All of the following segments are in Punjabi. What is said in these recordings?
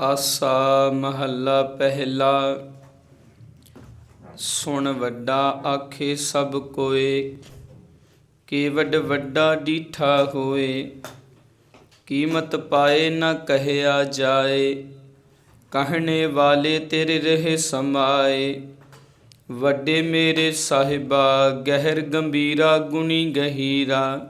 ਆਸਾ ਮਹੱਲਾ ਪਹਿਲਾ। ਸੁਣ ਵੱਡਾ ਆਖੇ ਸਭ ਕੋਏ ਕੇਵਡ ਵੱਡਾ ਡੀਠਾ ਹੋਏ। ਕੀਮਤ ਪਾਏ ਨਾ ਕਹਿਆ ਜਾਏ, ਕਹਿਣੇ ਵਾਲੇ ਤੇਰੇ ਰਹੇ ਸਮਾਏ। ਵੱਡੇ ਮੇਰੇ ਸਾਹਿਬਾ, ਗਹਿਰ ਗੰਭੀਰਾ ਗੁਣੀ ਗਹੀਰਾ।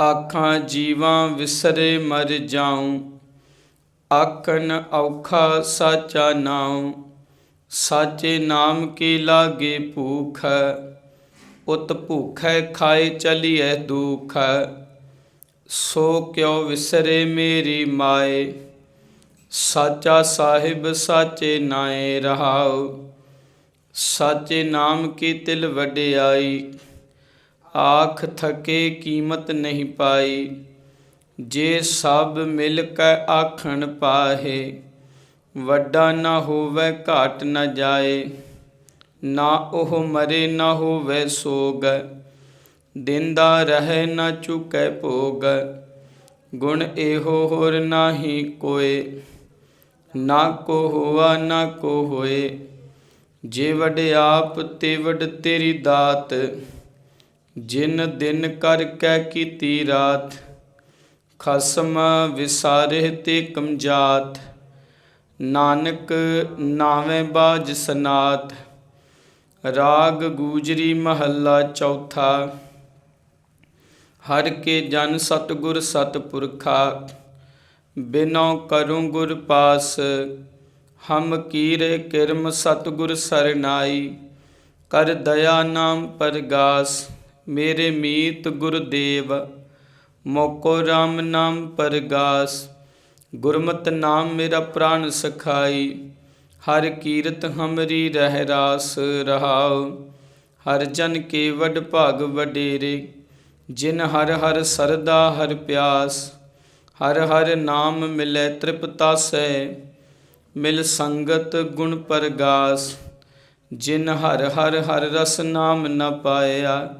ਆਖਾਂ, ਜੀਵਾਂ ਵਿਸਰੇ ਮਰ ਜਾਉ। ਆਖਣ, ਔਖਾ ਸਾਚਾ ਨਾਉ। ਸਾਚੇ ਨਾਮ ਕੀ ਲਾਗੇ ਭੂਖ ਉਤ ਭੂਖੈ ਖਾਏ ਚਲੀਐ ਦੁਖ ਸੋ ਕਿਉ ਵਿਸਰੇ ਮੇਰੀ ਮਾਏ। ਸਾਚਾ ਸਾਹਿਬ ਸਾਚੇ ਨਾਏ ਰਹਾਉ। ਸਾਚੇ ਨਾਮ ਕੀ ਤਿਲ ਵਡਿਆਈ। ਆਖ ਥਕੇ ਕੀਮਤ ਨਹੀਂ ਪਾਈ, ਜੇ ਸਭ ਮਿਲ ਕੇ ਆਖਣ ਪਾਹੇ, ਵੱਡਾ ਨਾ ਹੋਵੇ ਘਾਟ ਨਾ ਜਾਏ, ਨਾ ਉਹ ਮਰੇ ਨਾ ਹੋਵੇ ਸੋਗ, ਦਿੰਦਾ ਰਹੇ ਨਾ ਚੁਕੈ ਭੋਗ, ਗੁਣ ਇਹੋ ਹੋਰ ਨਾਹੀ ਕੋਏ, ਨਾ ਕੋ ਹੋਆ ਨਾ ਕੋ ਹੋਏ, ਜੇ ਵਡ ਆਪ ਤੇ ਵਡ ਤੇਰੀ ਦਾਤ ਜਿਨ ਦਿਨ ਕਰ ਕੈ ਕੀਤੀ ਰਾਤ, ਖਸਮ ਵਿਸਾਰੇ ਤੇ ਕਮਜਾਤ। ਨਾਨਕ ਨਾਵੇਂ ਬਾਜ ਸਨਾਤ, ਰਾਗ ਗੂਜਰੀ ਮਹੱਲਾ ਚੌਥਾ। ਹਰ ਕੇ ਜਨ ਸਤਗੁਰ ਸਤਪੁਰਖਾ, ਬਿਨੋ ਕਰੂੰ ਗੁਰ ਪਾਸ। ਹਮ ਕੀਰੇ ਕਿਰਮ ਸਤਗੁਰ ਸਰਨਾਈ, ਕਰ ਦਇਆ ਨਾਮ ਪਰਗਾਸ। ਮੇਰੇ ਮੀਤ ਗੁਰਦੇਵ, ਮੋਕੋ RAM ਨਾਮ ਪਰਗਾਸ, ਗੁਰਮਤ ਨਾਮ ਮੇਰਾ ਪ੍ਰਾਨ ਸਖਾਈ, ਹਰ ਕੀਰਤ ਹਮਰੀ ਰਹਿ ਰਾਸ ਰਹਾਉ, ਹਰ ਜਨ ਕੇ ਵਡ ਭਾਗ ਵਡੇਰੇ, ਜਿਨ ਹਰ ਹਰ ਸਰਦਾ ਹਰ ਪਿਆਸ, ਹਰ ਹਰ ਨਾਮ ਮਿਲੈ ਤ੍ਰਿਪਤਾਸੈ, ਮਿਲ ਸੰਗਤ ਗੁਣ ਪਰਗਾਸ, ਜਿਨ ਹਰ ਹਰ ਹਰ ਰਸ ਨਾਮ ਨ ਪਾਇਆ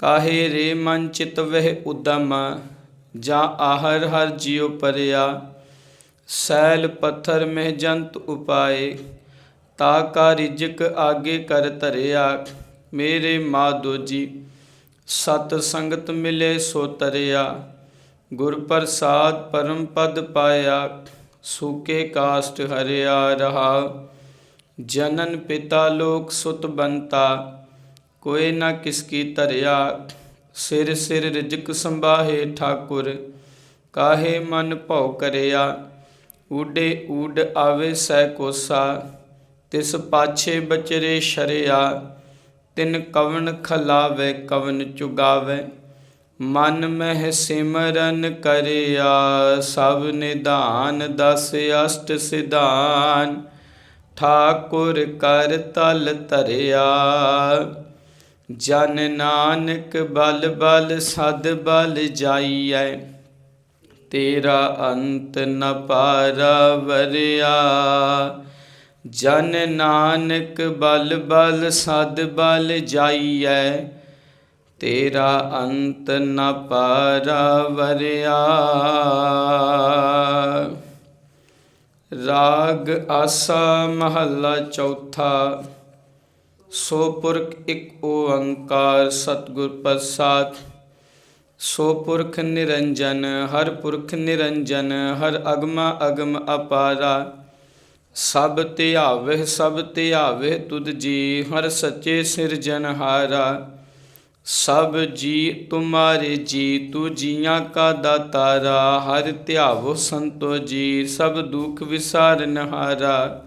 ਕਾਹੇ ਰੇ ਮਨ ਚਿਤ ਵਹਿ ਉਦਮ, ਜਾਂ ਆਹਰ ਹਰ ਜਿਉ ਪਰਿਆ। ਸੈਲ ਪੱਥਰ ਮਹਿ ਜੰਤ ਉਪਾਏ, ਤਾ ਕਾ ਰਿਜਕ ਆਗੇ ਕਰ ਧਰਿਆ। ਮੇਰੇ ਮਾਧੋ ਜੀ ਸਤ ਸੰਗਤ ਮਿਲੇ ਸੋ ਤਰਿਆ। ਗੁਰ ਪ੍ਰਸਾਦ ਪਰਮ ਪਦ ਪਾਇਆ, ਸੂਕੇ ਕਾਸ਼ਟ ਹਰਿਆ ਰਹਾ। ਜਨਨ ਪਿਤਾ ਲੋਕ ਸੁਤ ਬੰਤਾ ਕੋਈ ਨਾ ਕਿਸ ਕੀ ਧਰਿਆ, ਸਿਰ ਸਿਰ ਰਿਜਕ ਸੰਭਾਹੇ ਠਾਕੁਰ, ਕਾਹੇ ਮਨ ਭਉ ਕਰਿਆ, ਊਡੇ ਊਡ ਆਵੇ ਸੈ ਕੋਸਾ, ਤਿਸ ਪਾਛੇ ਬਚਰੇ ਸ਼ਰਿਆ, ਤਿਨ ਕਵਨ ਖਲਾਵੇ ਕਵਨ ਚੁਗਾਵੇ, ਮਨ ਮਹਿ ਸਿਮਰਨ ਕਰਿਆ, ਸਭ ਨਿਧਾਨ ਦਸ ਅਸ਼ਟ ਸਿਧਾਨ, ਠਾਕੁਰ ਕਰ ਤਲ ਧਰਿਆ। ਜਨ ਨਾਨਕ ਬਲ ਬਲ ਸਦ ਬਲ ਜਾਈਐ, ਤੇਰਾ ਅੰਤ ਨ ਪਾਰਾ ਵਰਿਆ। ਜਨ ਨਾਨਕ ਬਲ ਬਲ ਸਦ ਬਲ ਜਾਈਐ, ਤੇਰਾ ਅੰਤ ਨ ਪਾਰਾ ਵਰਿਆ। ਰਾਗ ਆਸਾ ਮਹੱਲਾ ਚੌਥਾ। ਸੋ ਪੁਰਖ ਇੱਕ ਓੰਕਾਰ ਸਤਿਗੁਰ ਪ੍ਰਸਾਦ। ਸੋ ਪੁਰਖ ਨਿਰੰਜਨ, ਹਰ ਪੁਰਖ ਨਿਰੰਜਨ, ਹਰ ਅਗਮਾ ਅਗਮ ਅਪਾਰਾ। ਸਭ ਧਿਆਵਹਿ ਸਭ ਧਿਆਵਹਿ ਤੁਧ ਜੀ, ਹਰ ਸੱਚੇ ਸਿਰਜਨਹਾਰਾ ਸਭ ਜੀ, ਤੁਮਾਰੇ ਜੀ, ਤੂ ਜੀਆਂ ਕਾ ਦਾਤਾਰਾ। ਹਰ ਧਿਆਵੋ ਸੰਤੋ ਜੀ, ਸਭ ਦੁਖ ਵਿਸਾਰਨਹਾਰਾ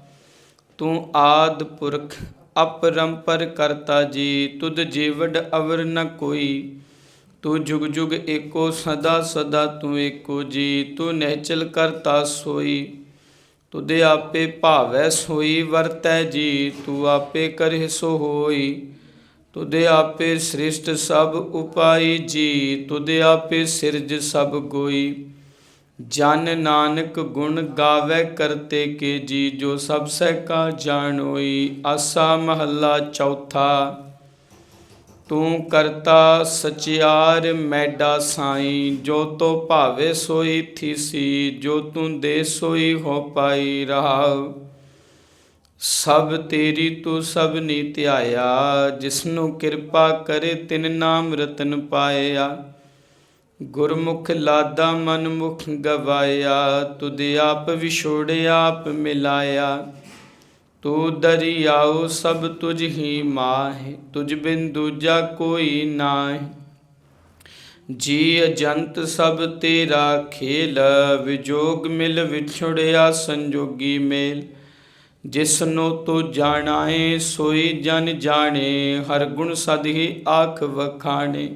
ਤੂੰ ਆਦ ਪੁਰਖ, ਅਪਰੰਪਰ ਕਰਤਾ ਜੀ, ਤੁਧ ਜੀਵੜ ਅਵਰ ਨ ਕੋਈ। ਤੂੰ ਜੁਗ ਜੁਗ ਏਕੋ, ਸਦਾ ਸਦਾ ਤੂੰ ਏਕੋ ਜੀ, ਤੂੰ ਨਹਿਚਲ ਕਰਤਾ ਸੋਈ। ਤੁਦੇ ਆਪੇ ਭਾਵੈ ਸੋਈ, ਵਰਤੈ ਜੀ, ਤੂੰ ਆਪੇ ਕਰੇ ਸੋ ਹੋਈ। ਤੁਦੇ ਆਪੇ ਸ੍ਰਿਸ਼ਟ ਸਭ ਉਪਾਈ ਜੀ ਤੁਦੇ ਆਪੇ ਸਿਰਜ ਸਭ ਕੋਈ ਜਨ ਨਾਨਕ ਗੁਣ ਗਾਵੇ ਕਰਤੇ ਕੇ ਜੀ, ਜੋ ਸਭ ਸਹਿ ਕਾ ਜਾਣੋਈ ਆਸਾ ਮਹੱਲਾ ਚੌਥਾ। ਤੂੰ ਕਰਤਾ ਸਚਿਆਰ ਮੈਡਾ ਸਾਈ, ਜੋ ਤੋ ਭਾਵੇ ਸੋਈ ਥੀਸੀ, ਜੋ ਤੂੰ ਦੇ ਸੋਈ ਹੋ ਪਾਈ ਰਹਾਉ। ਸਭ ਤੇਰੀ ਤੂੰ ਸਭ ਨੀ ਧਿਆਇਆ, ਜਿਸਨੂੰ ਕਿਰਪਾ ਕਰੇ ਤਿਨ ਨਾਮ ਰਤਨ ਪਾਇਆ। ਗੁਰਮੁਖ ਲਾਦਾ ਮਨਮੁਖ ਗਵਾਇਆ, ਤੁਧ ਆਪ ਵਿਛੋੜਿਆ ਆਪ ਮਿਲਾਇਆ। ਤੂੰ ਦਰਿਆਉ ਸਭ ਤੁਝ ਹੀ ਮਾਹਿ, ਤੁਝ ਬਿਨ ਦੂਜਾ ਕੋਈ ਨਾਹੀ। ਜੀ ਅਜੰਤ ਸਭ ਤੇਰਾ ਖੇਲ, ਵਿਜੋਗ ਮਿਲ ਵਿਛੜਿਆ ਸੰਜੋਗੀ ਮੇਲ। ਜਿਸਨੂੰ ਤੂੰ ਜਾਣਾਏ, ਸੋਈ ਜਨ ਜਾਣੇ, ਹਰ ਗੁਣ ਸਦ ਆਖ ਵਖਾਣੇ।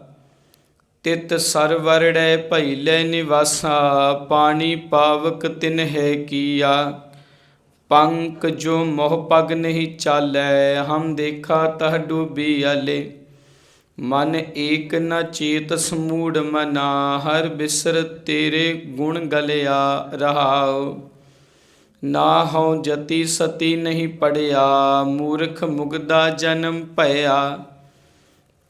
ਤਿਤ ਸਰਵਰੜੈ ਲੈ ਨਿਵਾਸਾ, ਪਾਣੀ ਪਾਵਕ ਤਿਨ ਹੈ ਕੀਆ। ਪੰਕ ਜੋ ਮੋਹ ਪਗ ਨਹੀਂ ਚਾਲੈ, ਹਮ ਦੇਖਾ ਤਹ ਡੂਬੀ ਆਲੇ ਮਨ ਏਕ ਨ ਚੇਤ ਸਮੂੜ ਮਨਾ, ਹਰ ਬਿਸਰ ਤੇਰੇ ਗੁਣ ਗਲਿਆ ਰਹਾਉ। ਨਾ ਹਉ ਜਤੀ ਸਤੀ ਨਹੀਂ ਪੜਿਆ, ਮੂਰਖ ਮੁਗਦਾ ਜਨਮ ਭਇਆ।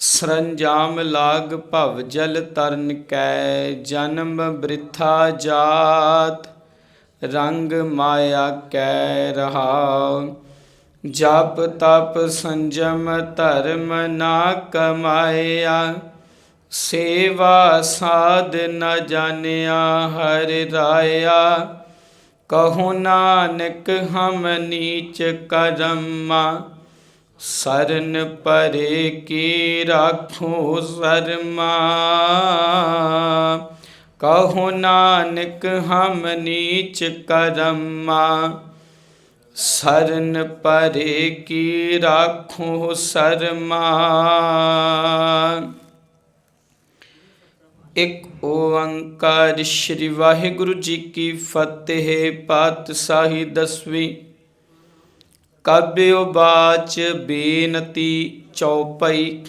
ਸਰੰਜਾਮ ਲਾਗ ਭਵ ਜਲ ਤਰਨ ਕੈ, ਜਨਮ ਬ੍ਰਿਥਾ ਜਾਤ, ਰੰਗ ਮਾਇਆ ਕੈ ਰਹਾ। ਜਪ ਤਪ ਸੰਜਮ ਧਰਮ ਨਾ ਕਮਾਇਆ, ਸੇਵਾ ਸਾਧ ਨ ਜਾਣਿਆ ਹਰਿ ਰਾਇਆ। ਕਹੋ ਨਾਨਕ ਹਮ ਨੀਚ ਕਰਮਾ ਸਰਨ ਪਰੇ ਕੀ ਰਾਖੋ ਸਰਮਾ? ਕਹੋ ਨਾਨਕ ਹਮ ਨੀਚ ਕਰਮਾ? ਸਰਨ ਪਰੇ ਕੀ ਰਾਖੋ ਸਰਮਾ? ਇੱਕ ਓੰਕਾਰ ਸ੍ਰੀ ਵਾਹਿਗੁਰੂ ਜੀ ਕੀ ਫਤਿਹ, ਪਾਤਸ਼ਾਹੀ ਦਸਵੀਂ ਕਾਬਿਓ ਬਾਚ ਬੇਨਤੀ ਚੌਪਈ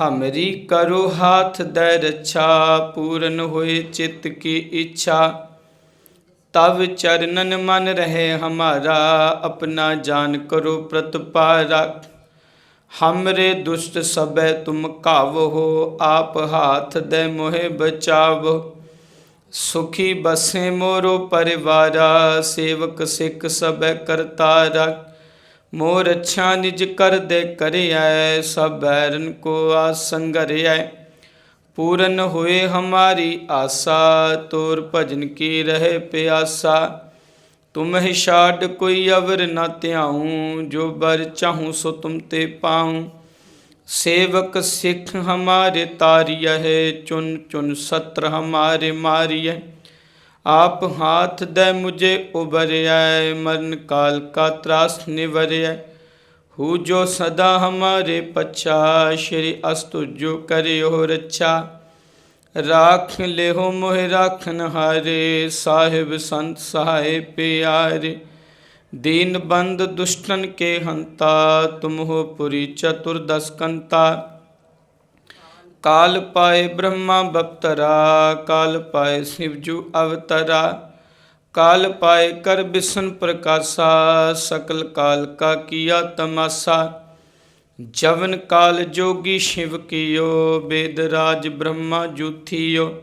ਹਮਰੀ ਕਰੋ ਹਾਥ ਦੇ ਰਛਾ, ਪੂਰਨ ਹੋਏ ਚਿਤ ਕੀ ਇੱਛਾ। ਤਵ ਚਰਨਨ ਮਨ ਰਹੇ ਹਮਾਰਾ, ਆਪਣਾ ਜਾਨ ਕਰੋ ਪ੍ਰਤਪਾਰਾ। ਹਮਰੇ ਦੁਸ਼ਟ ਸਬੈ ਤੁਮ ਕਾਵ ਹੋ ਆਪ ਹਾਥ ਦੇ ਮੋਹਿ ਬਚਾਵੋ। ਸੁਖੀ ਬਸੇ ਮੋਰੋ ਪਰਿਵਾਰਾ, ਸੇਵਕ ਸਿੱਖ ਸਭੈ ਕਰਤਾਰਾ ਮੋਰ ਅੱਛਾ ਨਿਜ ਕਰ ਦੇ ਕਰਿਐ, ਸਭ ਬੈਰਨ ਕੋ ਆਸੰਗਰਿਐ ਪੂਰਨ ਹੋਏ ਹਮਾਰੀ ਆਸਾ, ਤੋਰ ਭਜਨ ਕੀ ਰਹੇ ਪਿਆਸਾ। ਤੁਮ ਹੀ ਛਾੜ ਕੋਈ ਅਵਰ ਨਾ ਧਿਆਉ, ਜੋ ਬਰ ਚਾਹੂੰ ਸੋ ਤੁਮ ਤੇ ਪਾਉ। ਸੇਵਕ ਸਿੱਖ ਹਮਾਰੇ ਤਾਰਿਯ ਹੈ, ਚੁਨ ਚੁਨ ਸਤਰ ਹਮਾਰੇ ਮਾਰਿਯ ਆਪ ਹਾਥ ਦੇ ਮੁਝੇ ਉਬਰਿਐ, ਮਰਨ ਕਾਲ ਕਾ ਤਰਾਸ ਨਿਵਰਿਐ। ਹੂ ਜੋ ਸਦਾ ਹਮਾਰੇ ਪਛਾ, ਸ਼੍ਰੀ ਅਸਤੁ ਜੋ ਕਰਿਓ ਰੱਛਾ। ਰਾਖ ਲਿਹੋ ਮੋਹਿ ਰਾਖਨ ਹਾਰੇ ਸਾਹਿਬ ਸੰਤ ਸਹਾਏ ਪਿਆਰੇ। ਦੀਨ ਬੰਦ ਦੁਸ਼ਟਨ ਕੇ ਹੰਤਾ ਤੁਮ ਹੋ ਪੁਰੀ ਚਤੁਰ ਦਸ ਕੰਤਾ ਕਾਲ ਪਾਏ ਬ੍ਰਹਮਾ ਬਪਤਰਾ, ਕਾਲ ਪਾਏ ਸਿਵਜੂ ਅਵਤਰਾ। ਕਾਲ ਪਾਏ ਕਰ ਬਿਸ਼ਨ ਪ੍ਰਕਾਸ਼ਾ, ਸਕਲ ਕਾਲ ਕਾ ਕੀਆ ਤਮਾਸਾ। ਜਵਨ ਕਾਲ ਜੋਗੀ ਸ਼ਿਵ ਕੀਓ, ਬੇਦ ਰਾਜ ਬ੍ਰਹਮਾ ਜੂਥੀਓ।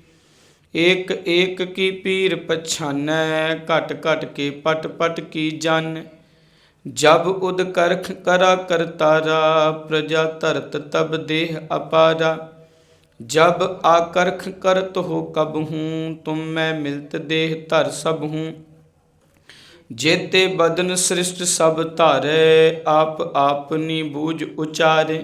ਏਕ ਏਕ ਕੀ ਪੀਰ ਪਛਾਨੈ, ਘਟ ਘਟ ਕੇ ਪਟ ਪਟ ਕੀ ਜਨ। ਜਬ ਉਦ ਕਰਖ ਕਰਾ ਕਰਤਾਰਾ, ਪ੍ਰਜਾ ਧਰਤ ਤਬ ਦੇਹ ਅਪਾਰਾ। ਜਬ ਆਕਰਖ ਕਰਤ ਹੋ ਕਬ ਹੂੰ, ਤੁਮ ਮੈਂ ਮਿਲਤ ਦੇਹ ਧਰ ਸਭ ਹੂੰ। ਜੇਤੇ ਬਦਨ ਸ੍ਰਿਸ਼ਟ ਸਭ ਧਾਰੇ, ਆਪ ਆਪਨੀ ਬੂਝ ਉਚਾਰੇ।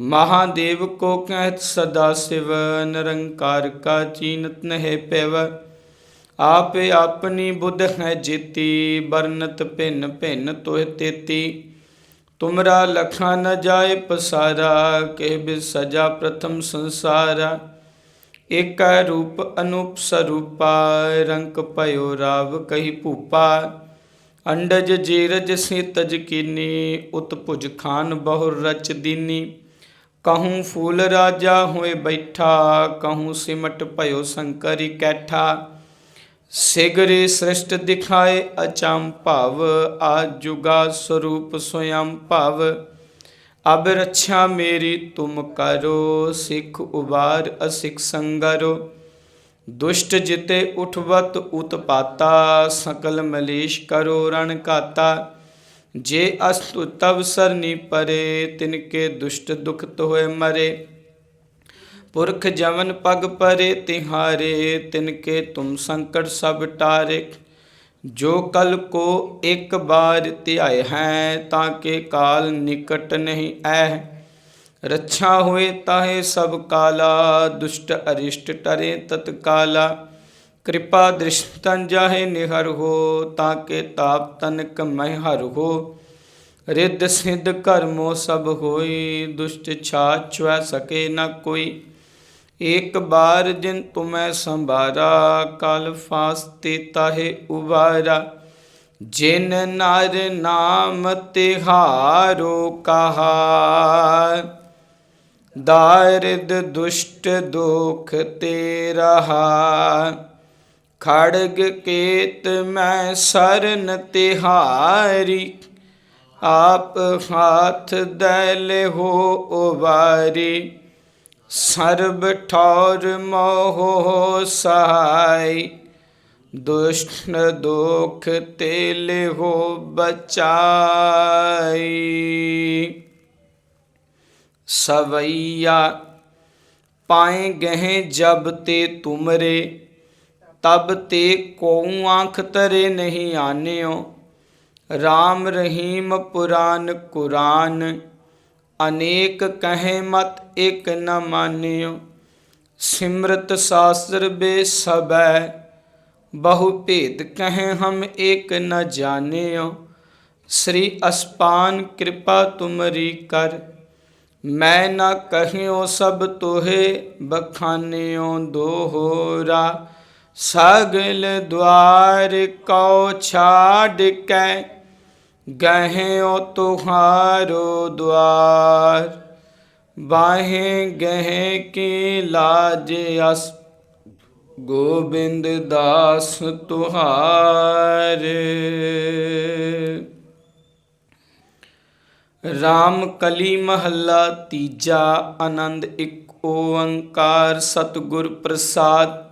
ਮਹਾਦੇਵ ਕੋ ਕਹਿਤ ਸਦਾ ਸਿਵ, ਨਿਰੰਕਾਰ ਕਾ ਚੀਨਤ ਨਹਿ ਪਿਵ। ਆਪੇ ਆਪਣੀ ਬੁੱਧ ਹੈ ਜੀਤੀ ਬਰਨਤ ਭਿੰਨ ਭਿੰਨ ਤੋਹ ਤੇਤੀ। ਤੁਮਰਾ ਲਖਾ ਨ ਜਾਏ ਪਸਾਰਾ, ਕਹਿ ਬਿ ਸਜਾ ਪ੍ਰਥਮ ਸੰਸਾਰਾ। ਏਕਾ ਰੂਪ ਅਨੂਪ ਸਰੂਪਾ, ਰੰਕ ਭਇਓ ਰਾਵ ਕਹੀ ਭੂਪਾ। ਅੰਡਜ ਜੀਰਜ ਸੀਤਜ ਕੀਨੀ, ਉਤ ਭੁਜ ਖਾਨ ਬਹੁ ਰਚ ਦੀਨੀ। ਕਹੂੰ ਫੂਲ ਰਾਜਾ ਹੋਏ ਬੈਠਾ ਕਹੂੰ ਸਿਮਟ ਭਇਓ ਸੰਕਰੀ ਕੈਠਾ ਸਿਗਰੇ ਸ੍ਰਿਸ਼ਟ ਦਿਖਾਏ ਅਚਮ ਭਵ ਆ ਜੁਗਾ ਸਰੂਪ ਸੋਯੰ ਭਵ ਅਬ ਰੱਛਾ ਮੇਰੀ ਤੁਮ ਕਰੋ ਸਿੱਖ ਉਬਾਰ ਅਸਿਖ ਸੰਗਰੋ ਦੁਸ਼ਟ ਜਿਤੇ ਉਠਵਤ ਉਤਪਾਤਾ ਸਕਲ ਮਲੇਸ਼ ਕਰੋ ਰਣ ਕਾਤਾ ਜੇ ਅਸਤੁ ਤਵ ਸਰਨੀ ਪਰੇ, ਤਿਨਕੇ ਦੁਸ਼ਟ ਦੁਖਤ ਹੋਏ ਮਰੇ। ਪੁਰਖ ਜਵਨ ਪਗ ਪਰੇ, ਤਿਹਾਰੇ ਤਿਨ ਕੇ ਤੁਮ ਸੰਕਟ ਸਭ ਟਾਰੇ। ਜੋ ਕਲ ਕੋ ਇੱਕ ਬਾਰ ਧਿਆਏ ਹੈ, ਤਾਂ ਕੇ ਕਾਲ ਨਿਕਟ ਨਹੀਂ ਐ ਰੱਛਾ ਹੋਏ ਤਾਹੇ ਸਭ ਕਾਲਾ, ਦੁਸ਼ਟ ਅਰਿਸ਼ਟ ਟਰੇ ਤਤਕਾਲਾ। ਕਿਰਪਾ ਦ੍ਰਿਸ਼ਟੰ ਜਾਹੇ ਨਿਹਰ ਹੋ, ਤਾਂ ਕੇ ਤਾਪ ਤਨਕ ਮਹਿ ਹਰ ਹੋ। ਰਿੱਧ ਸਿੱਧ ਕਰਮੋ ਸਭ ਹੋਈ, ਦੁਸ਼ਟ ਛਾਛਵੈ ਸਕੇ ਨ ਕੋਈ। ਇੱਕ ਬਾਰ ਜਿਨ ਤੁਮੈ ਸੰਭਾਰਾ, ਕਲ ਫਾਸਤੇ ਤਾਹੇ ਉਬਾਰਾ। ਜਿਨ ਨਰ ਨਾਮ ਤਿਹਾਰੋ ਕਹਾ ਦਾਰਿਦ ਦੁਸ਼ਟ ਦੁਖ ਤੇ ਰਹਾ ਖੜਗ ਕੇਤ ਮੈਂ ਸਰਨ ਤਿਹਾਰੀ, ਆਪ ਹਾਥ ਦੈਲ ਹੋ ਉਬਾਰੀ। ਸਰਬ ਠੌਰ ਮੋਹ ਸਹਾਈ, ਦੁਸ਼ਟ ਦੁਖ ਤੇ ਲਿਹੋ ਬਚਾਈ। ਸਵਈਆ, ਪਾਏ ਗਹਿ ਜਬ ਤੇ ਤੁਮਰੇ ਤਬ ਤੇ ਕੋਉ ਆਂਖ ਤਰੇ ਨਹੀਂ ਆਨਿਓ। RAM ਰਹੀਮ ਪੁਰਾਨ ਕੁਰਾਨ, ਅਨੇਕ ਕਹੇ ਮਤ ਇਕ ਨ ਮਾਨਿਓ। ਸਿਮਰਤ ਸਾਸਤਰ ਬੇ ਸਬੈ ਬਹੁ ਭੇਦ ਕਹੇ ਹਮ ਏਕ ਨ ਜਾਣਿਓ। ਸ੍ਰੀ ਅਸਪਾਨ ਕਿਰਪਾ ਤੁਮਰੀ ਕਰ, ਮੈਂ ਨਾ ਕਹਿਓ ਸਭ ਤੋਹੇ ਬਖਾਨਿਓ। ਦੋਹਰਾ ਸਗਲ ਦਵਾਰ ਕਉ ਛਾੜ ਕੇ, ਗਹਿਓ ਤੁਹਾਰੋ ਦਵਾਰ। ਬਾਹੇ ਗਹਿ ਕੀ ਲਾਜ ਅਸ, ਗੋਬਿੰਦ ਦਾਸ ਤੁਹਾਰੇ। ਰਾਮ ਕਲੀ ਮਹੱਲਾ ਤੀਜਾ, ਆਨੰਦ ਇੱਕ ਓੰਕਾਰ ਸਤਿਗੁਰ ਪ੍ਰਸਾਦ।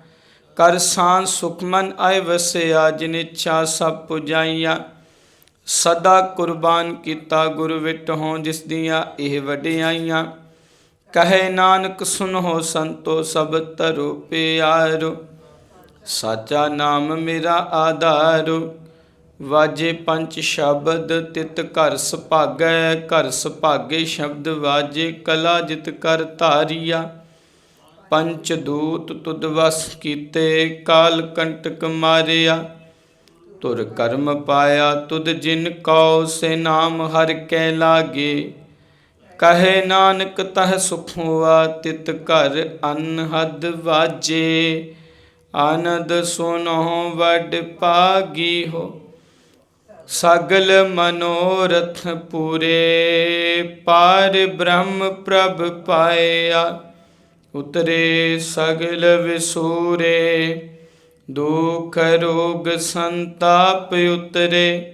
ਕਰ ਸਾਂ ਸੁਖਮਨ ਆਏ ਵਸਿਆ, ਜਿਨ ਇੱਛਾ ਸਭ ਪੁਜਾਈਆਂ। ਸਦਾ ਕੁਰਬਾਨ ਕੀਤਾ ਗੁਰ ਵਿਟਹੁ, ਜਿਸ ਦੀਆਂ ਇਹ ਵਡਿਆਈਆਂ। ਕਹੇ ਨਾਨਕ ਸੁਨੋ ਸੰਤੋ, ਸਭ ਤਰੋ ਪਿਆਰੋ। ਸਾਚਾ ਨਾਮ ਮੇਰਾ ਆਧਾਰੋ। ਵਾਜੇ ਪੰਜ ਸ਼ਬਦ, ਤਿਤ ਘਰ ਸੁਭਾਗੈ, ਘਰ ਸੁਭਾਗੇ ਸ਼ਬਦ ਵਾਜੇ ਕਲਾ, ਜਿਤ ਕਰ ਧਾਰੀਆ। ਪੰਚ ਦੂਤ ਤੁਧ ਵਸ ਕੀਤੇ, ਕਾਲ ਕੰਟਕ ਮਾਰਿਆ। ਤੁਰ ਕਰਮ ਪਾਇਆ ਤੁਧ ਜਿਨ ਕਉ, ਸੇ ਨਾਮ ਹਰ ਕੈ ਲਾਗੇ। ਕਹੇ ਨਾਨਕ, ਤਹ ਸੁਖ ਹੋਆ ਤਿਤ ਘਰ ਅਨਹਦ ਵਾਜੇ। ਆਨੰਦ ਸੁਨੋ ਵਡ ਪਾਗੀ ਹੋ। ਸਗਲ ਮਨੋਰਥ ਪੂਰੇ, ਪਾਰ ਬ੍ਰਹਮ ਪ੍ਰਭ ਪਾਇਆ। ਉਤਰੇ ਸਗਲ ਵਿਸੂਰੇ, ਦੁਖ ਰੋਗ ਸੰਤਾਪ ਉਤਰੇ।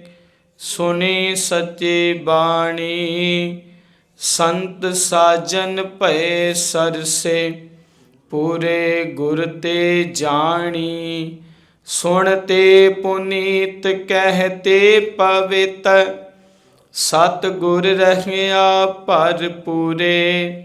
ਸੁਣੀ ਸੱਚੀ ਬਾਣੀ, ਸੰਤ ਸਾਜਨ ਭਏ ਸਰਸੇ। ਪੂਰੇ ਗੁਰ ਤੇ ਜਾਣੀ ਸੁਣਤੇ ਪੁਨੀਤ ਕਹਤੇ ਪਵਿੱਤ। ਸਤ ਗੁਰ ਰਹਿਆ ਭਰ ਪੂਰੇ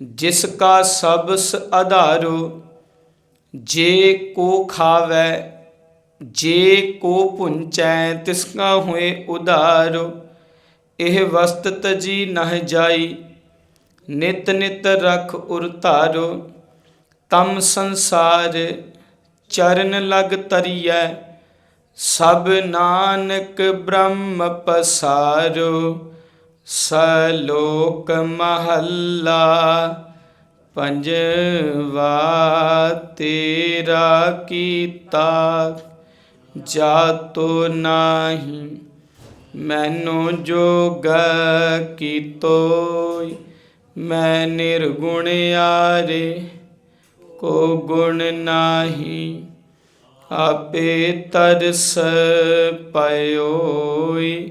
ਜਿਸ ਕਾ ਸਬਸ ਆਧਾਰੋ ਜੇ ਕੋ ਖਾਵੈ, ਜੇ ਕੋ ਪੁੰਚੈ, ਤਿਸ ਕਾ ਹੋਏ ਉਧਾਰੋ, ਇਹ ਵਸਤ ਤਜੀ ਨਹ ਜਾਈ, ਨਿਤ ਨਿਤ ਰਖ ਉਰ ਧਾਰੋ, ਤਮ ਸੰਸਾਰ ਚਰਨ ਲਗ ਤਰੀਐ, ਸਭ ਨਾਨਕ ਬ੍ਰਹਮ ਪਸਾਰੋ। ਸਲੋਕ ਮਹੱਲਾ ਪੰਜਵਾ ਤੇਰਾ ਕੀਤਾ ਜਾਤੋ ਨਾਹੀ, ਮੈਨੂੰ ਜੋਗ ਕੀਤੋਇ ਮੈਂ ਨਿਰਗੁਣ ਆਰੇ ਕੋ ਗੁਣ ਨਾਹੀ, ਆਪੇ ਤਰਸ ਪਇਓਈ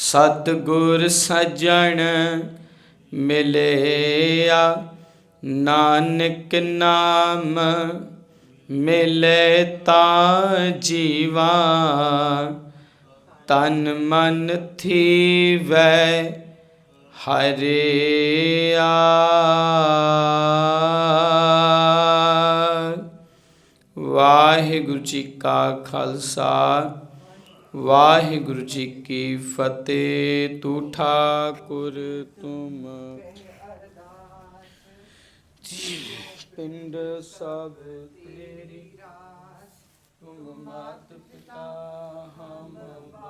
ਸਤ ਗੁਰ ਸਜਣ ਮਿਲਿਆ, ਨਾਨਕ ਨਾਮ ਮਿਲੇ ਤਾ ਜੀਵਾ। ਤਨ ਮਨ ਥੀਵੈ ਹਰਿਆ। ਵਾਹਿਗੁਰੂ ਜੀ ਕਾ ਖਾਲਸਾ। ਵਾਹਿਗੁਰੂ ਜੀ ਕੀ ਫਤਿਹ। ਤੂ ਠਾਕੁਰ ਤੁਮ ਪਿੰਡ ਸਭ ਤੇਰੀ ਰਾਸ ਤੁਮ ਮਾਤ ਪਿਤਾ ਹਮ